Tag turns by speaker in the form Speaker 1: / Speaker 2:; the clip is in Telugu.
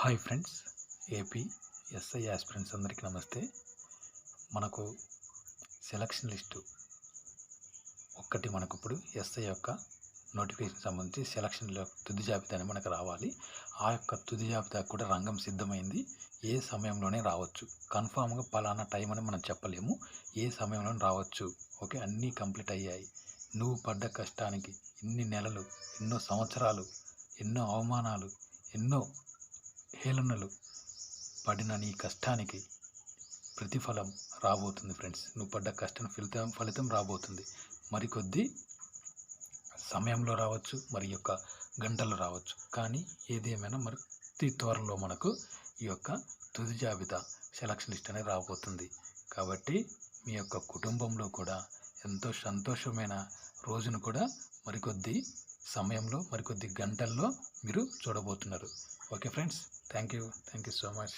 Speaker 1: Hi friends AP SI aspirants అందరికీ నమస్తే. మనకు సెలక్షన్ లిస్టు ఒక్కటి మనకు ఇప్పుడు ఎస్ఐ యొక్క నోటిఫికేషన్ సంబంధించి సెలక్షన్లో తుది జాబితాని మనకు రావాలి. ఆ యొక్క తుది జాబితా కూడా రంగం సిద్ధమైంది. ఏ సమయంలోనే రావచ్చు. కన్ఫామ్గా పలానా టైం అని మనం చెప్పలేము. ఏ సమయంలోనే రావచ్చు. ఓకే అన్నీ కంప్లీట్ అయ్యాయి. నువ్వు పడ్డ కష్టానికి ఇన్ని నెలలు ఎన్నో సంవత్సరాలు ఎన్నో అవమానాలు ఎన్నో హేళనలు పడిన నీ కష్టానికి ప్రతిఫలం రాబోతుంది ఫ్రెండ్స్. నువ్వు పడ్డ కష్టం ఫలితం ఫలితం రాబోతుంది. మరికొద్ది సమయంలో రావచ్చు మరి యొక్క గంటలు రావచ్చు. కానీ ఏదేమైనా మరి అతి త్వరలో మనకు ఈ యొక్క తుది జాబితా సెలక్షన్ లిస్ట్ అనేది రాబోతుంది. కాబట్టి మీ యొక్క కుటుంబంలో కూడా ఎంతో సంతోషమైన రోజును కూడా మరికొద్ది సమయంలో మరికొద్ది గంటల్లో మీరు చూడబోతున్నారు. Okay friends thank you thank you so much.